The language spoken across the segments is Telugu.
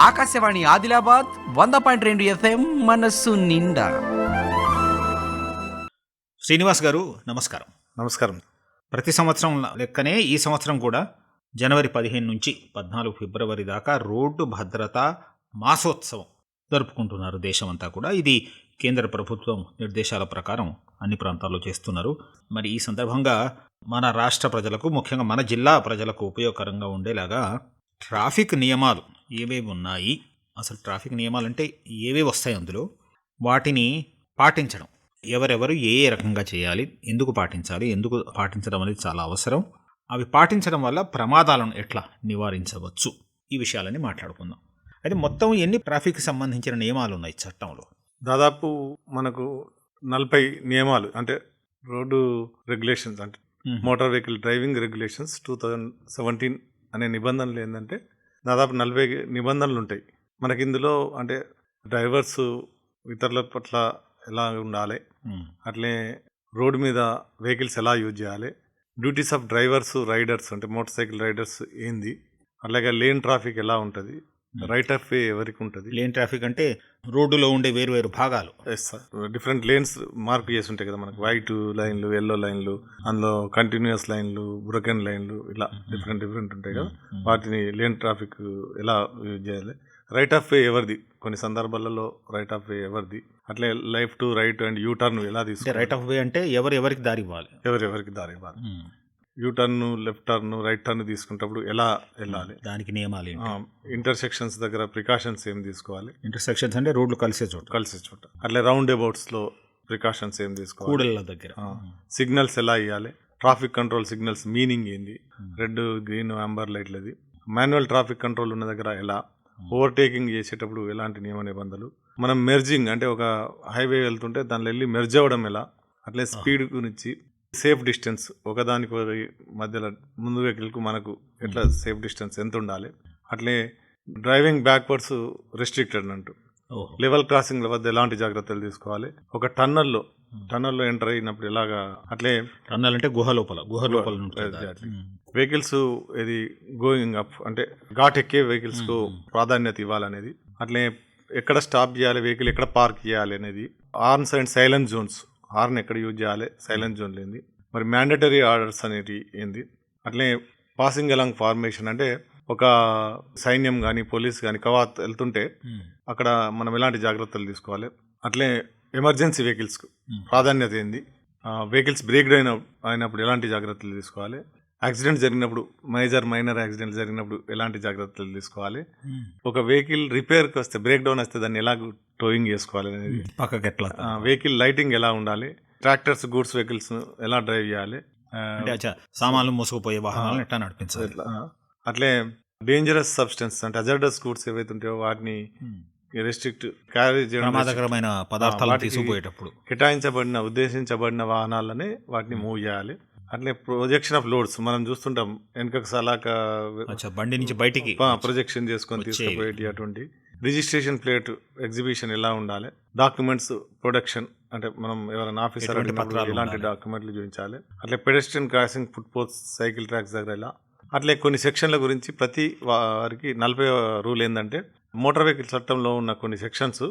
ఆకాశవాణి ఆదిలాబాద్ వంద పాయింట్ రెండు ఎఫ్ఎం మనస్సు నిండా. శ్రీనివాస్ గారు నమస్కారం. నమస్కారం. ప్రతి సంవత్సరం లెక్కనే ఈ సంవత్సరం కూడా జనవరి పదిహేను నుంచి పద్నాలుగు ఫిబ్రవరి దాకా రోడ్డు భద్రత మాసోత్సవం జరుపుకుంటున్నారు దేశమంతా కూడా. ఇది కేంద్ర ప్రభుత్వం నిర్దేశాల ప్రకారం అన్ని ప్రాంతాల్లో చేస్తున్నారు. మరి ఈ సందర్భంగా మన రాష్ట్ర ప్రజలకు ముఖ్యంగా మన జిల్లా ప్రజలకు ఉపయోగకరంగా ఉండేలాగా ట్రాఫిక్ నియమాలు ఏవేవి ఉన్నాయి? అసలు ట్రాఫిక్ నియమాలు అంటే ఏవేవి వస్తాయి అందులో? వాటిని పాటించడం. ఎవరెవరు ఏ ఏ రకంగా చేయాలి? ఎందుకు పాటించాలి? ఎందుకు పాటించడం అనేది చాలా అవసరం. అవి పాటించడం వల్ల ప్రమాదాలను ఎట్లా నివారించవచ్చు? ఈ విషయాలని మాట్లాడుకుందాం. అయితే మొత్తం ఎన్ని ట్రాఫిక్ సంబంధించిన నియమాలు ఉన్నాయి చట్టంలో? దాదాపు మనకు నలభై నియమాలు అంటే రోడ్డు రెగ్యులేషన్స్ అంటే motor vehicle driving regulations two thousand seventeen అనే నిబంధనలు ఏంటంటే దాదాపు నలభై నిబంధనలు ఉంటాయి మనకి ఇందులో అంటే డ్రైవర్స్ ఇతరుల పట్ల ఎలా ఉండాలి. అట్లే రోడ్డు మీద వెహికల్స్ ఎలా యూజ్ చేయాలి? డ్యూటీస్ ఆఫ్ డ్రైవర్స్ రైడర్స్ అంటే మోటార్ సైకిల్ రైడర్స్ ఏంది? అలాగే లేన్ ట్రాఫిక్ ఎలా ఉంటుంది? రైట్ ఆఫ్ వే ఎవరికి ఉంటుంది లేన్ ట్రాఫిక్ అంటే రోడ్డులో ఉండే వేరు వేరు భాగాలు. డిఫరెంట్ లేన్స్ మార్క్ చేసి ఉంటాయి కదా మనకు. వైట్ లైన్లు ఎల్లో లైన్లు అందులో కంటిన్యూస్ లైన్లు బ్రోకెన్ లైన్లు ఇలా డిఫరెంట్ డిఫరెంట్ ఉంటాయి కదా. వాటిని లేన్ ట్రాఫిక్ ఎలా యూజ్ చేయాలి? రైట్ ఆఫ్ వే ఎవరిది? కొన్ని సందర్భాలలో రైట్ ఆఫ్ వే ఎవరిది? అట్లే life to right and U turn ఎలా తీసుకోవాలి? రైట్ ఆఫ్ వే అంటే ఎవరు ఎవరికి దారి ఇవ్వాలి? ఎవరెవరికి దారి ఇవ్వాలి? U turn left turn right turn తీసుకునేటప్పుడు ఎలా వెళ్ళాలి? దానికి నియమాలు ఇంటర్సెక్షన్స్ దగ్గర ప్రికాషన్స్ ఏం తీసుకోవాలి? ఇంటర్సెక్షన్స్ అంటే రోడ్లు కలిసే చోట. కలిసే చోట. అట్లే రౌండ్ అబౌట్స్లో ప్రికాషన్స్ ఏం తీసుకోవాలి? కూడళ్ళ దగ్గర. సిగ్నల్స్ ఎలా ఇవ్వాలి ట్రాఫిక్ కంట్రోల్ సిగ్నల్స్ మీనింగ్ ఏంది? రెడ్ గ్రీన్ అంబర్ లైట్లది. మాన్యువల్ ట్రాఫిక్ కంట్రోల్ ఉన్న దగ్గర ఎలా? ఓవర్టేకింగ్ చేసేటప్పుడు ఎలాంటి నియమ నిబంధనలు? మనం మెర్జింగ్ అంటే ఒక హైవే వెళ్తుంటే దానిలో వెళ్ళి మెర్జ్ అవ్వడం ఎలా? అట్లే స్పీడ్ గురించి సేఫ్ డిస్టెన్స్ ఒకదానికి మధ్యలో ముందు వెహికల్కు మనకు ఎట్లా సేఫ్ డిస్టెన్స్ ఎంత ఉండాలి అట్లే డ్రైవింగ్ బ్యాక్వర్డ్స్ రెస్ట్రిక్టెడ్ అంటూ. లెవెల్ క్రాసింగ్ వద్ద ఎలాంటి జాగ్రత్తలు తీసుకోవాలి? ఒక టన్నల్లో టన్నల్లో ఎంటర్ అయినప్పుడు ఎలాగా? అట్లే టన్నల్ అంటే గుహ లోపల గుహ లోపల. వెహికల్స్ ఇది గోయింగ్ అప్ అంటే ఘాట్ ఎక్కే వెహికల్స్కు ప్రాధాన్యత ఇవ్వాలనేది. అట్లే ఎక్కడ స్టాప్ చేయాలి వెహికల్ ఎక్కడ పార్క్ చేయాలి అనేది horns and silent zones horn ఎక్కడ యూజ్ చేయాలి? సైలెంట్ జోన్ లేని మరి మ్యాండటరీ ఆర్డర్స్ అనేవి ఏంది? అట్లే పాసింగ్ అలాంగ్ ఫార్మేషన్ అంటే ఒక సైన్యం కానీ పోలీస్ కానీ కవాత్ వెళ్తుంటే అక్కడ మనం ఎలాంటి జాగ్రత్తలు తీసుకోవాలి? అట్లే ఎమర్జెన్సీ వెహికల్స్కు ప్రాధాన్యత ఏంది? వెహికల్స్ బ్రేక్ డౌన్ అయినప్పుడు ఎలాంటి జాగ్రత్తలు తీసుకోవాలి? యాక్సిడెంట్ జరిగినప్పుడు మేజర్ మైనర్ యాక్సిడెంట్ జరిగినప్పుడు ఎలాంటి జాగ్రత్తలు తీసుకోవాలి? ఒక వెహికల్ రిపేర్కి వస్తే బ్రేక్ డౌన్ వస్తే దాన్ని ఎలా టోయింగ్ చేసుకోవాలి అనేది. పక్కకి ఎట్లా వెహికల్ లైటింగ్ ఎలా ఉండాలి? ట్రాక్టర్స్ గూడ్స్ వెహికల్స్ ఎలా డ్రైవ్ చేయాలి? సామాన్లు మోసుకుపోయే వాహనాలను ఎట్లా నడిపించాలి? అట్లే డేంజరస్ సబ్స్టెన్స్ అంటే అజర్డస్ గూడ్స్ ఏవైతే ఉంటాయో వాటిని రెస్ట్రిక్ట్ క్యారీ చేయడం ప్రమాదకరమైన వాటికి- తీసుకుపోయేటప్పుడు. కేటాయించబడిన ఉద్దేశించబడిన వాహనాలని వాటిని మూవ్ చేయాలి. అట్లే ప్రొజెక్షన్ ఆఫ్ లోడ్స్ మనం చూస్తుంటాం వెనకకు సలాక బండి నుంచి బయటికి ప్రొజెక్షన్ చేసుకొని. తీసుకుపోయేటి అటువంటి రిజిస్ట్రేషన్ ప్లేట్ ఎగ్జిబిషన్ ఎలా ఉండాలి డాక్యుమెంట్స్ ప్రొడక్షన్ అంటే మనం ఎవరైనా ఆఫీసర్ పత్రాలు ఉండాలి? డాక్యుమెంట్లు చూపించాలి అట్లే pedestrian crossing foot post cycle tracks దగ్గర ఎలా అట్లే కొన్ని సెక్షన్ల గురించి ప్రతి వారికి నలభై రూల్ ఏంటంటే మోటార్ వెహికల్ చట్టంలో ఉన్న కొన్ని సెక్షన్స్.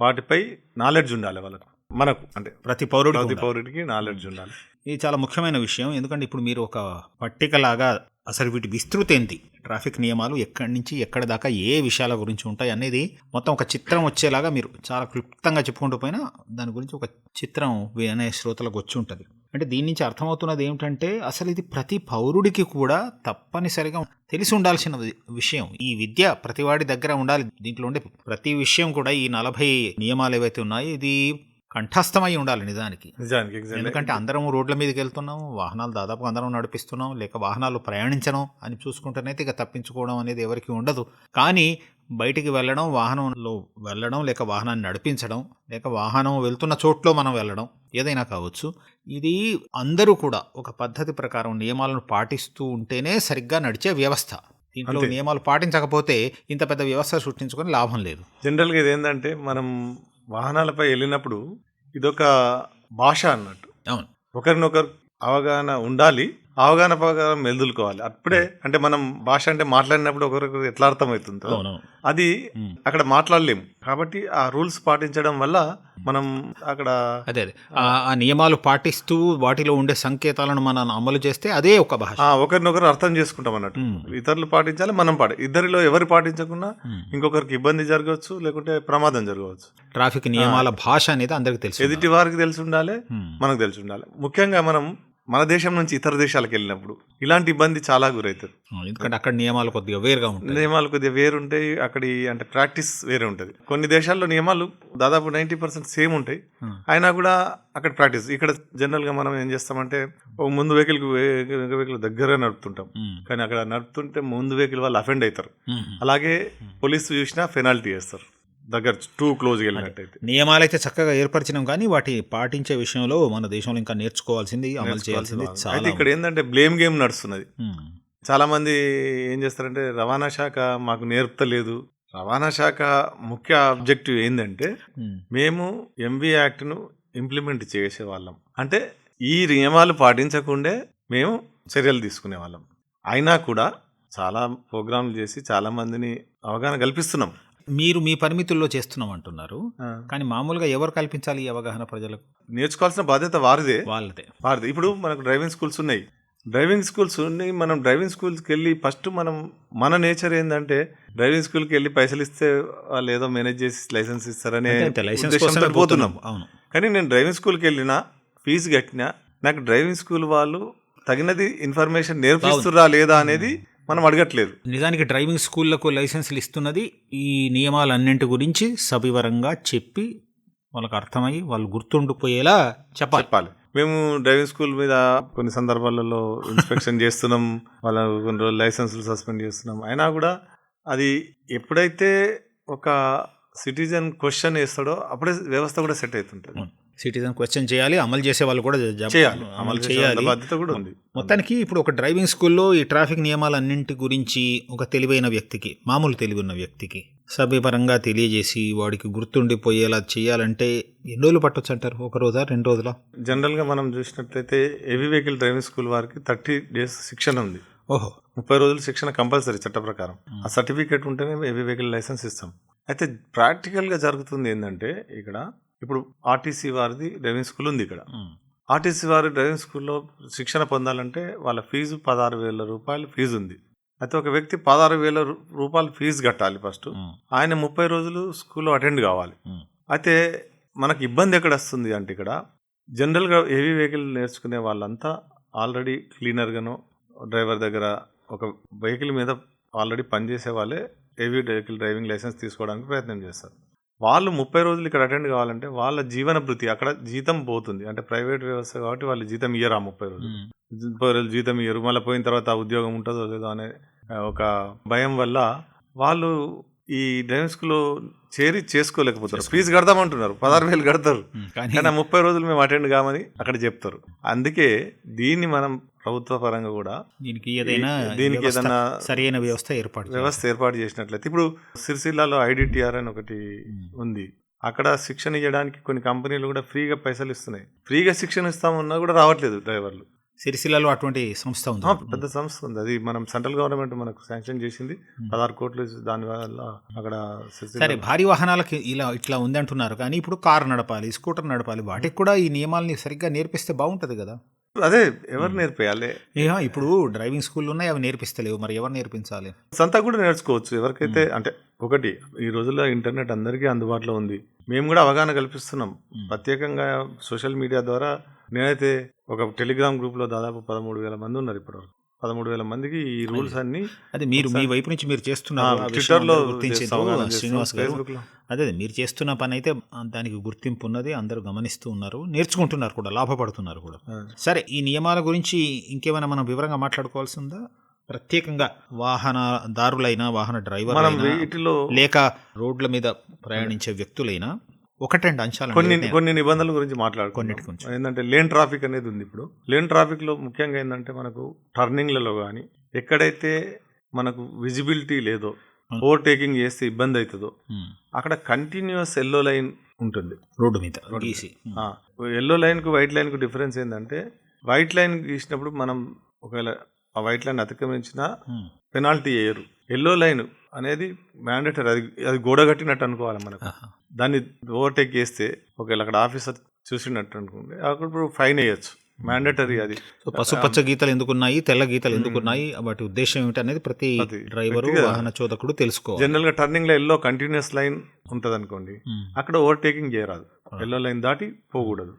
వాటిపై నాలెడ్జ్ ఉండాలి వాళ్ళకు మనకు అంటే ప్రతి పౌరుడికి ప్రతి. పౌరుడికి నాలెడ్జ్ ఉండాలి. ఇది చాలా ముఖ్యమైన విషయం. ఎందుకంటే ఇప్పుడు మీరు ఒక పట్టిక లాగా అసలు వీటి విస్తృతి ఏంటి? ట్రాఫిక్ నియమాలు ఎక్కడి నుంచి ఎక్కడి దాకా ఏ విషయాల గురించి ఉంటాయి అనేది మొత్తం ఒక చిత్రం వచ్చేలాగా మీరు చాలా క్లుప్తంగా చెప్పుకుంటూ పోయినా దాని గురించి ఒక చిత్రం వినే శ్రోతలకు వచ్చి ఉంటుంది. అంటే దీని నుంచి అర్థమవుతున్నది ఏమిటంటే అసలు ఇది ప్రతి పౌరుడికి కూడా తప్పనిసరిగా తెలిసి ఉండాల్సిన విషయం. ఈ విద్య ప్రతి వాడి దగ్గర ఉండాలి. దీంట్లో ఉండే ప్రతి విషయం కూడా ఈ నలభై నియమాలు ఏవైతే ఉన్నాయో ఇది కంఠస్థమై ఉండాలి నిజానికి నిజానికి. ఎందుకంటే అందరం రోడ్ల మీదకి వెళ్తున్నాం వాహనాలు దాదాపు అందరం నడిపిస్తున్నాం లేక వాహనాలు ప్రయాణించడం అని చూసుకుంటేనైతే ఇక తప్పించుకోవడం అనేది ఎవరికి ఉండదు కానీ బయటికి వెళ్ళడం వాహనంలో వెళ్ళడం లేక వాహనాన్ని నడిపించడం లేక వాహనం వెళ్తున్న చోట్లో మనం వెళ్ళడం ఏదైనా కావచ్చు ఇది అందరూ కూడా ఒక పద్ధతి ప్రకారం నియమాలను పాటిస్తూ ఉంటేనే సరిగ్గా నడిచే వ్యవస్థ దీంట్లో. నియమాలు పాటించకపోతే ఇంత పెద్ద వ్యవస్థ సృష్టించుకొని లాభం లేదు జనరల్గా ఇది ఏంటంటే మనం వాహనాలపై వెళ్ళినప్పుడు ఇదొక భాష అన్నట్టు. అవును. ఒకరినొకరు అవగాహన ఉండాలి. అవగాహన ప్రకారం మెదులుకోవాలి అప్పుడే అంటే మనం భాష అంటే మాట్లాడినప్పుడు ఒకరికి ఎట్లా అర్థమవుతుందో అది ఉమ్. అక్కడ మాట్లాడలేము. కాబట్టి ఆ రూల్స్ పాటించడం వల్ల మనం అక్కడ అదే అదే. ఆ- నియమాలు పాటిస్తూ వాటిలో ఉండే సంకేతాలను మనం అమలు చేస్తే అదే ఒక భాష. ఒకరినొకరు అర్థం చేసుకుంటాం అన్నట్టు. ఇతరులు పాటించాలి మనం పాటి ఇద్దరిలో ఎవరు పాటించకుండా. ఇంకొకరికి ఇబ్బంది జరగవచ్చు లేకుంటే ప్రమాదం జరగవచ్చు. ట్రాఫిక్ నియమాల భాష అనేది అందరికి తెలుసు ఎదుటి వారికి తెలిసి ఉండాలి. మనకు తెలిసి ఉండాలి. ముఖ్యంగా మనం మన దేశం నుంచి ఇతర దేశాలకు వెళ్ళినప్పుడు ఇలాంటి ఇబ్బంది చాలా గురవుతుంది. ఎందుకంటే అక్కడ నియమాలు కొద్దిగా వేరుగా ఉంటాయి. నియమాలు కొద్దిగా వేరుంటాయి అక్కడి అంటే ప్రాక్టీస్ వేరే ఉంటుంది. కొన్ని దేశాల్లో నియమాలు దాదాపు నైంటీ పర్సెంట్ సేమ్ ఉంటాయి. అయినా కూడా అక్కడ ప్రాక్టీస్ ఇక్కడ జనరల్గా మనం ఏం చేస్తామంటే ముందు వెహికల్ వెహికల్ దగ్గర నడుపుతుంటాం. కానీ అక్కడ నడుపుతుంటే ముందు వెహికల్ వాళ్ళు అఫెండ్ అవుతారు. అలాగే పోలీసు చూసినా పెనాల్టీ చేస్తారు దగ్గర టూ క్లోజ్ వెళ్ళినట్టయితే. నియమాలైతే చక్కగా ఏర్పరిచినాం కానీ వాటి పాటించే విషయంలో మన దేశంలో ఇంకా నేర్చుకోవాల్సింది అమలు చేయాల్సింది అయితే చాలా ఇక్కడ ఏంటంటే బ్లేమ్ గేమ్ నడుస్తున్నది. చాలా మంది ఏం చేస్తారంటే రవాణా శాఖ మాకు నేర్పుతలేదు. రవాణా శాఖ ముఖ్య ఆబ్జెక్టివ్ ఏంటంటే. మేము ఎంబీ యాక్ట్ను ఇంప్లిమెంట్ చేసే వాళ్ళం. అంటే ఈ నియమాలు పాటించకుండే మేము చర్యలు తీసుకునే వాళ్ళం. అయినా కూడా చాలా ప్రోగ్రాంలు చేసి చాలా మందిని అవగాహన కల్పిస్తున్నాం. మీరు మీ పరిమితుల్లో చేస్తున్నాం అంటున్నారు కానీ మామూలుగా ఎవరు కల్పించాలి ఈ అవగాహన ప్రజలకు? నేర్చుకోవాల్సిన బాధ్యత వారిదే. వాళ్ళదే. వారిది. ఇప్పుడు మనకు డ్రైవింగ్ స్కూల్స్ ఉన్నాయి. డ్రైవింగ్ స్కూల్స్ ఉన్నాయి మనం డ్రైవింగ్ స్కూల్స్కి వెళ్ళి ఫస్ట్ మనం మన నేచర్ ఏంటంటే డ్రైవింగ్ స్కూల్కి వెళ్ళి పైసలు ఇస్తే వాళ్ళు ఏదో మేనేజ్ చేసి లైసెన్స్ ఇస్తారనే పోతున్నాం. అవును. కానీ నేను డ్రైవింగ్ స్కూల్కి వెళ్ళినా ఫీజు కట్టినా నాకు డ్రైవింగ్ స్కూల్ వాళ్ళు తగినది ఇన్ఫర్మేషన్ నేర్పిస్తురా లేదా అనేది మనం అడగట్లేదు. నిజానికి డ్రైవింగ్ స్కూళ్ళకు లైసెన్సులు ఇస్తున్నది ఈ నియమాలన్నింటి గురించి సవివరంగా చెప్పి వాళ్ళకి అర్థమై వాళ్ళు గుర్తుండిపోయేలా చెప్పాలి. చెప్పాలి. మేము డ్రైవింగ్ స్కూల్ మీద కొన్ని సందర్భాలలో ఇన్స్పెక్షన్ చేస్తున్నాం వాళ్ళ కొన్ని రోజులు లైసెన్సులు సస్పెండ్ చేస్తున్నాం. అయినా కూడా అది ఎప్పుడైతే ఒక సిటిజన్ క్వశ్చన్ వేస్తాడో అప్పుడే వ్యవస్థ కూడా సెట్ అవుతుంటుంది. సిటిజన్ క్వశ్చన్ చేయాలి అమలు చేసే వాళ్ళు కూడా అమలు చేయాలి. బాధ్యత కూడా ఉంది. మొత్తానికి ఇప్పుడు ఒక డ్రైవింగ్ స్కూల్లో ఈ ట్రాఫిక్ నియమాలన్నింటి గురించి ఒక తెలివైన వ్యక్తికి మామూలు తెలివి ఉన్న వ్యక్తికి సభ్యపరంగా తెలియజేసి వాడికి గుర్తుండిపోయేలా చేయాలంటే ఎన్ని రోజులు పట్టొచ్చు అంటారు? ఒక రోజా రెండు రోజులా? జనరల్గా మనం చూసినట్లయితే హెవీ వెహికల్ డ్రైవింగ్ స్కూల్ వారికి థర్టీ డేస్ శిక్షణ ఉంది. ఓహో. ముప్పై రోజులు శిక్షణ కంపల్సరీ చట్ట ప్రకారం. ఆ సర్టిఫికేట్ ఉంటేనే హెవీ వెహికల్ లైసెన్స్ ఇస్తాం. అయితే ప్రాక్టికల్గా జరుగుతుంది ఏంటంటే ఇక్కడ ఇప్పుడు ఆర్టీసీ వారిది డ్రైవింగ్ స్కూల్ ఉంది ఇక్కడ. ఆర్టీసీ వారి డ్రైవింగ్ స్కూల్లో శిక్షణ పొందాలంటే వాళ్ళ ఫీజు పదహారు వేల రూపాయలు ఫీజు ఉంది అయితే ఒక వ్యక్తి పదహారు వేల రూపాయలు ఫీజు కట్టాలి ఫస్ట్. ఆయన ముప్పై రోజులు స్కూల్లో అటెండ్ కావాలి. అయితే మనకి ఇబ్బంది ఎక్కడ వస్తుంది అంటే ఇక్కడ జనరల్గా హెవీ వెహికల్ నేర్చుకునే వాళ్ళంతా ఆల్రెడీ క్లీనర్గానో డ్రైవర్ దగ్గర ఒక వెహికల్ మీద ఆల్రెడీ పనిచేసే వాళ్ళే హెవీ వెహికల్ డ్రైవింగ్ లైసెన్స్ తీసుకోవడానికి ప్రయత్నం చేస్తారు వాళ్ళు ముప్పై రోజులు ఇక్కడ అటెండ్ కావాలంటే వాళ్ళ జీవన భృతి అక్కడ జీతం పోతుంది. అంటే ప్రైవేట్ వ్యవస్థ కాబట్టి వాళ్ళు జీతం ఇయ్యరు ఆ ముప్పై రోజులు. ముప్పై రోజులు జీతం ఇయ్యరు. మళ్ళీ పోయిన తర్వాత ఆ ఉద్యోగం ఉంటుందో లేదో అనే ఒక భయం వల్ల వాళ్ళు ఈ డ్రైవింగ్ స్కూల్లో చేరి చేసుకోలేకపోతారు. ఫీజు కడతామంటున్నారు పదహారు వేలు కడతారు. కానీ ముప్పై రోజులు మేము అటెండ్ కామని అక్కడ చెప్తారు. అందుకే దీన్ని మనం ప్రభుత్వ పరంగా కూడా దీనికి ఏదైనా దీనికి ఏదైనా సరైన వ్యవస్థ ఏర్పాటు. వ్యవస్థ ఏర్పాటు చేసినట్లయితే ఇప్పుడు సిరిసిల్లాలో ఐడిటిఆర్ అని ఒకటి ఉంది. అక్కడ శిక్షణ ఇవ్వడానికి కొన్ని కంపెనీలు కూడా ఫ్రీగా పైసలు ఇస్తున్నాయి. ఫ్రీగా శిక్షణ ఇస్తామన్నా కూడా రావట్లేదు డ్రైవర్లు. సిరిసిల్లలో అటువంటి సంస్థ ఉంది. పెద్ద సంస్థ ఉంది. అది మనం సెంట్రల్ గవర్నమెంట్ మనకు శాంక్షన్ చేసింది. పదహారు కోట్లు దాని వల్ల అక్కడ సరే భారీ వాహనాలకి ఇలా ఇట్లా ఉంది అంటున్నారు కానీ ఇప్పుడు కారు నడపాలి స్కూటర్ నడపాలి వాటికి కూడా ఈ నియమాల్ని సరిగ్గా నేర్పిస్తే బాగుంటది కదా. అదే ఎవరు నేర్పేయాలి? ఇప్పుడు డ్రైవింగ్ స్కూల్ ఉన్నాయి అవి నేర్పిస్తలేవు. మరి ఎవరు నేర్పించాలి? సంతా కూడా నేర్చుకోవచ్చు. ఎవరికైతే అంటే ఒకటి ఈ రోజుల్లో ఇంటర్నెట్ అందరికీ అందుబాటులో ఉంది. మేము కూడా అవగాహన కల్పిస్తున్నాం. ప్రత్యేకంగా సోషల్ మీడియా ద్వారా నేనైతే ఒక టెలిగ్రామ్ గ్రూప్లో దాదాపు పదమూడు వేల మంది ఉన్నారు ఇప్పటివరకు. పదమూడు వేల మందికి ఈ రూల్స్ అన్ని అది మీరు మీ వైపు నుంచి మీరు ట్విట్టర్లో. శ్రీనివాస్ గారు. అదే మీరు చేస్తున్న పని అయితే దానికి గుర్తింపు ఉన్నది అందరూ గమనిస్తూ ఉన్నారు నేర్చుకుంటున్నారు కూడా లాభపడుతున్నారు కూడా. సరే ఈ నియమాల గురించి ఇంకేమైనా మనం వివరంగా మాట్లాడుకోవాల్సి ఉందా ప్రత్యేకంగా వాహన దారులైనా వాహన డ్రైవర్ లేక రోడ్ల మీద ప్రయాణించే వ్యక్తులైనా ఒకటి రెండు అంశాలు కొన్ని. కొన్ని నిబంధనల గురించి కొన్నిటి గురించి. ఏంటంటే లేన్ ట్రాఫిక్ అనేది ఉంది ఇప్పుడు లేన్ ట్రాఫిక్లో ముఖ్యంగా ఏంటంటే మనకు టర్నింగ్లలో కానీ ఎక్కడైతే మనకు విజిబిలిటీ లేదో Hmm. ఓవర్టేకింగ్ చేస్తే ఇబ్బంది అవుతుందో. అక్కడ కంటిన్యూస్ ఎల్లో లైన్ ఉంటుంది రోడ్డు మీద. ఎల్లో లైన్కు వైట్ లైన్కు డిఫరెన్స్ ఏంటంటే వైట్ లైన్ గీసినప్పుడు మనం ఒకవేళ ఆ వైట్ లైన్ అతిక్రమించినా పెనాల్టీ వేయరు ఎల్లో లైన్ అనేది మ్యాండేటరీ అది అది గోడ కట్టినట్టు అనుకోవాలి మనకు. దాన్ని ఓవర్టేక్ చేస్తే ఒకవేళ అక్కడ ఆఫీసర్ చూసినట్టు అనుకుంటే అప్పుడు ఫైన్ వేయచ్చు. మ్యాండేటరీ అది. సో పసుపచ్చ గీతలు ఎందుకున్నాయి తెల్ల గీతలు ఎందుకున్నాయి వాటి ఉద్దేశం ఏమిటి అనేది ప్రతి డ్రైవరు వాహన చోదకుడు తెలుసుకోవాలి. జనరల్గా టర్నింగ్లో ఎల్లో కంటిన్యూస్ లైన్ ఉంటది అనుకోండి అక్కడ ఓవర్టేకింగ్ చేయరాదు. ఎల్లో లైన్ దాటి పోకూడదు.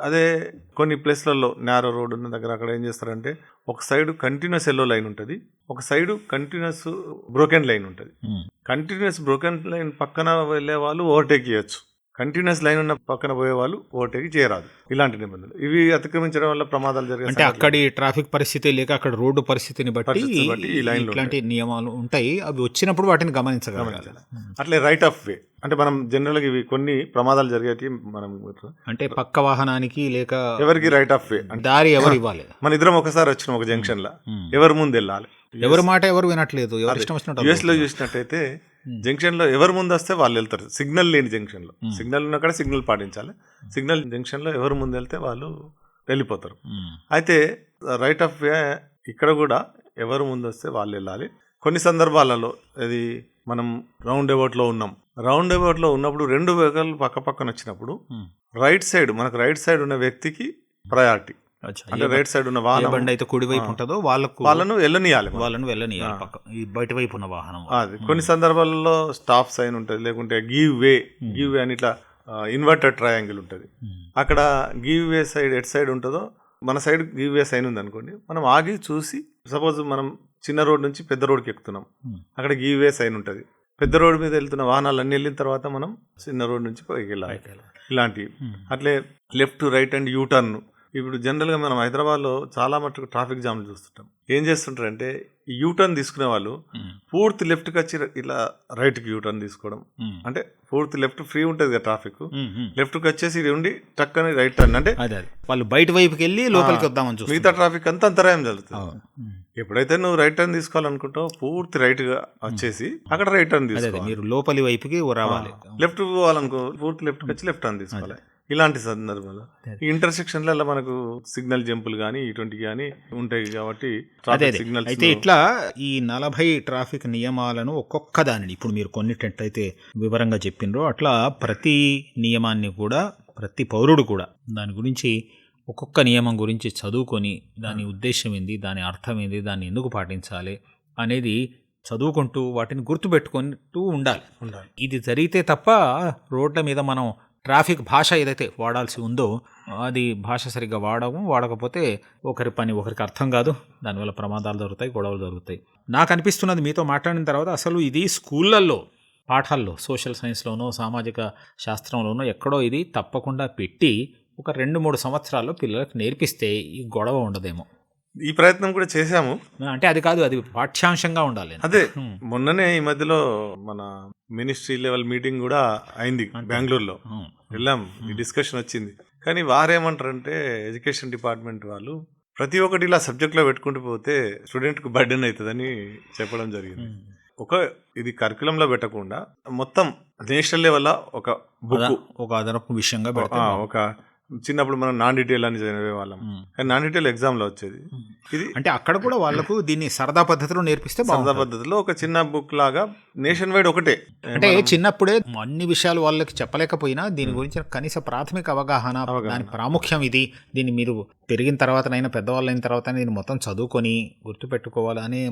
అదే కొన్ని ప్లేస్లలో నేరో రోడ్ ఉన్న దగ్గర అక్కడ ఏం చేస్తారంటే ఒక సైడ్ కంటిన్యూస్ ఎల్లో లైన్ ఉంటుంది ఒక సైడ్ కంటిన్యూస్ బ్రోకెన్ లైన్ ఉంటుంది. కంటిన్యూస్ బ్రోకెన్ లైన్ పక్కన వెళ్ళే వాళ్ళు ఓవర్టేక్ చేయొచ్చు. కంటిన్యూస్ లైన్ ఉన్న పక్కన పోయే వాళ్ళు ఓవర్టేక్ చేయరాదు. ఇలాంటి నిబంధనలు. ఇవి అతిక్రమించడం వల్ల ప్రమాదాలు జరిగే అంటే. అక్కడి ట్రాఫిక్ పరిస్థితి లేక అక్కడ రోడ్డు పరిస్థితిని బట్టి ఇట్లాంటి నియమాలు ఉంటాయి. అవి వచ్చినప్పుడు వాటిని గమనించగలగాలి. గమనించాలి. అట్లే రైట్ ఆఫ్ వే అంటే మనం జనరల్గా ఇవి కొన్ని ప్రమాదాలు జరిగేటి మనం అంటే పక్క వాహనానికి లేక ఎవరికి రైట్ ఆఫ్ వే దారి ఎవరు ఇవ్వాలి? మన ఇద్దరం ఒకసారి వచ్చినాం ఒక జంక్షన్లో ఉమ్. ఎవరు ముందు వెళ్ళాలి? ఎవరి మాట ఎవరు వినట్లేదు. ఎవరు ఇష్టం వచ్చినట్టు యుఎస్లో. చూసినట్టయితే Hmm. జంక్షన్లో ఎవరు ముందు వస్తే వాళ్ళు వెళ్తారు సిగ్నల్ లేని జంక్షన్లో Hmm. సిగ్నల్ ఉన్నక్కడ సిగ్నల్ పాటించాలి సిగ్నల్ జంక్షన్లో ఎవరు ముందు వెళ్తే వాళ్ళు వెళ్ళిపోతారు అయితే రైట్ ఆఫ్ వే ఇక్కడ కూడా ఎవరు ముందు వస్తే వాళ్ళు వెళ్ళాలి కొన్ని సందర్భాలలో అది మనం రౌండ్లో ఉన్నాం రౌండ్లో ఉన్నప్పుడు రెండు వెహికల్ పక్క పక్కన వచ్చినప్పుడు. రైట్ సైడ్ మనకు రైట్ సైడ్ ఉన్న వ్యక్తికి ప్రయారిటీ. అంటే రైట్ సైడ్ ఉన్న వాహనం. బండి అయితే కుడివైపు. ఉంటుందో వాళ్ళకు వాళ్ళను వెళ్ళనియాలి. వాళ్ళను వెళ్ళనియాలి. పక్క. ఈ బయట వైపు ఉన్న వాహనం అది. కొన్ని సందర్భాలలో స్టాప్ సైన్ ఉంటుంది లేకుంటే గివ్ వే. గివ్ వే అని ఇట్లా ఇన్వర్టెడ్ ట్రయాంగిల్ ఉంటుంది. అక్కడ give way side at side ఉంటుందో మన సైడ్ గివ్ వే సైన్ ఉంది అనుకోండి మనం ఆగి చూసి సపోజ్ మనం చిన్న రోడ్ నుంచి పెద్ద రోడ్కి ఎక్కుతున్నాం. అక్కడ గివ్ వే సైన్ ఉంటుంది. పెద్ద రోడ్ మీద వెళ్తున్న వాహనాలు అన్ని వెళ్ళిన తర్వాత మనం చిన్న రోడ్ నుంచి పైకి వెళ్ళాలి. ఇలాంటివి. అట్లే left right and U turn ఇప్పుడు జనరల్గా మనం హైదరాబాద్లో చాలా మటుకు ట్రాఫిక్ జామ్లు చూస్తుంటాం. ఏం చేస్తుంటారంటే ఈ యూ టర్న్ తీసుకునే వాళ్ళు పూర్తి లెఫ్ట్కి వచ్చి ఇలా రైట్కి యూ టర్న్ తీసుకోవడం అంటే పూర్తి లెఫ్ట్ ఫ్రీ ఉంటుంది కదా ట్రాఫిక్. లెఫ్ట్కి వచ్చేసి ఇది ఉండి టక్కని రైట్ టర్న్. అంటే వాళ్ళు బయట వైపుకి వెళ్ళి లోపలికి వద్దామని చూస్తారు మిగతా ట్రాఫిక్ అంతా అంతరాయం జరుగుతుంది. ఎప్పుడైతే నువ్వు రైట్ టర్న్ తీసుకోవాలనుకుంటావు పూర్తి రైట్గా వచ్చేసి అక్కడ రైట్ టర్న్ తీసుకోవాలి. మీరు లోపలి వైపుకి రావాలి. లెఫ్ట్ పోవాలనుకో పూర్తి లెఫ్ట్ వచ్చి లెఫ్ట్ టర్న్ తీసుకోవాలి. ఇలాంటి సందర్భాలు. ఇంటర్సెక్షన్లలో మనకు సిగ్నల్ జంపులు కానీ ఇటువంటి కానీ ఉంటాయి కాబట్టి సిగ్నల్స్ అయితే ఇట్లా ఈ నలభై ట్రాఫిక్ నియమాలను ఒక్కొక్క దానిని ఇప్పుడు మీరు కొన్నిటట్లయితే వివరంగా చెప్పినరో అట్లా ప్రతి నియమాన్ని కూడా ప్రతి పౌరుడు కూడా దాని గురించి ఒక్కొక్క నియమం గురించి చదువుకొని దాని ఉద్దేశం ఏంది దాని అర్థం ఏంది దాన్ని ఎందుకు పాటించాలి అనేది చదువుకుంటూ వాటిని గుర్తుపెట్టుకుంటూ ఉండాలి. ఉండాలి. ఇది జరిగితే తప్ప రోడ్ల మీద మనం ట్రాఫిక్ భాష ఏదైతే వాడాల్సి ఉందో అది భాష సరిగ్గా వాడము వాడకపోతే ఒకరి పని ఒకరికి అర్థం కాదు. దానివల్ల ప్రమాదాలు జరుగుతాయి గొడవలు జరుగుతాయి. నాకు అనిపిస్తున్నది మీతో మాట్లాడిన తర్వాత అసలు ఇది స్కూళ్ళల్లో పాఠాల్లో సోషల్ సైన్స్లోనో సామాజిక శాస్త్రంలోనో ఎక్కడో ఇది తప్పకుండా పెట్టి ఒక రెండు మూడు సంవత్సరాల్లో పిల్లలకు నేర్పిస్తే ఈ గొడవ ఉండదేమో. ఈ ప్రయత్నం కూడా చేశాము. అంటే అది కాదు అది పాఠ్యాంశంగా ఉండాలి. అదే. మొన్ననే ఈ మధ్యలో మన మినిస్ట్రీ లెవెల్ మీటింగ్ కూడా అయింది బెంగళూరులో. వెళ్ళాం ఈ డిస్కషన్ వచ్చింది. కానీ వారేమంటారంటే ఎడ్యుకేషన్ డిపార్ట్మెంట్ వాళ్ళు ప్రతి ఒక్కటి ఇలా సబ్జెక్ట్లో పెట్టుకుంటూ పోతే స్టూడెంట్కి బర్డెన్ అవుతుందని చెప్పడం జరిగింది. ఒక ఇది కరికులంలో పెట్టకుండా మొత్తం నేషనల్ లెవెల్లో ఒక బుక్ ఒక అదనపు విషయంగా ఒక చిన్నప్పుడు మనం నాన్ డీటెయిల్ అని చదివే వాళ్ళం. కానీ నాన్ డీటెయిల్ ఎగ్జామ్లో వచ్చేది. ఇది అంటే అక్కడ కూడా వాళ్ళకు దీన్ని సరదా పద్ధతిలో నేర్పిస్తే సరదా పద్ధతిలో ఒక చిన్న బుక్ లాగా నేషన్ వైడ్ ఒకటే. అంటే చిన్నప్పుడే అన్ని విషయాలు వాళ్ళకి చెప్పలేకపోయినా దీని గురించి కనీస ప్రాథమిక అవగాహన అవగాహన. దాని ప్రాముఖ్యం ఇది. దీన్ని మీరు పెరిగిన తర్వాతనైనా పెద్దవాళ్ళు అయిన తర్వాత దీన్ని మొత్తం చదువుకొని గుర్తుపెట్టుకోవాలి అనే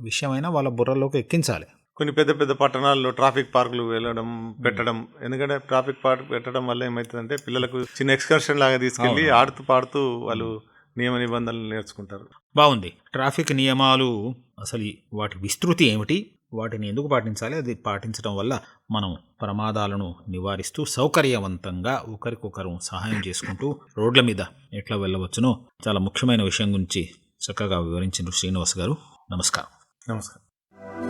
విషయమైనా వాళ్ళ బుర్రలోకి ఎక్కించాలి. కొన్ని పెద్ద పెద్ద పట్టణాల్లో ట్రాఫిక్ పార్కులు వెళ్ళడం పెట్టడం. ఎందుకంటే ట్రాఫిక్ పార్క్ పెట్టడం వల్ల ఏమవుతుందంటే పిల్లలకు చిన్న ఎక్స్కర్షన్ లాగా తీసుకెళ్ళి అవును. ఆడుతూ పాడుతూ వాళ్ళు నియమ నిబంధనలు నేర్చుకుంటారు. బాగుంది. ట్రాఫిక్ నియమాలు అసలు వాటి విస్తృతి ఏమిటి? వాటిని ఎందుకు పాటించాలి? అది పాటించడం వల్ల మనం ప్రమాదాలను నివారిస్తూ సౌకర్యవంతంగా ఒకరికొకరు సహాయం చేసుకుంటూ రోడ్ల మీద ఎట్లా వెళ్ళవచ్చునో చాలా ముఖ్యమైన విషయం గురించి చక్కగా వివరించిన శ్రీనివాస్ గారు. నమస్కారం. నమస్కారం.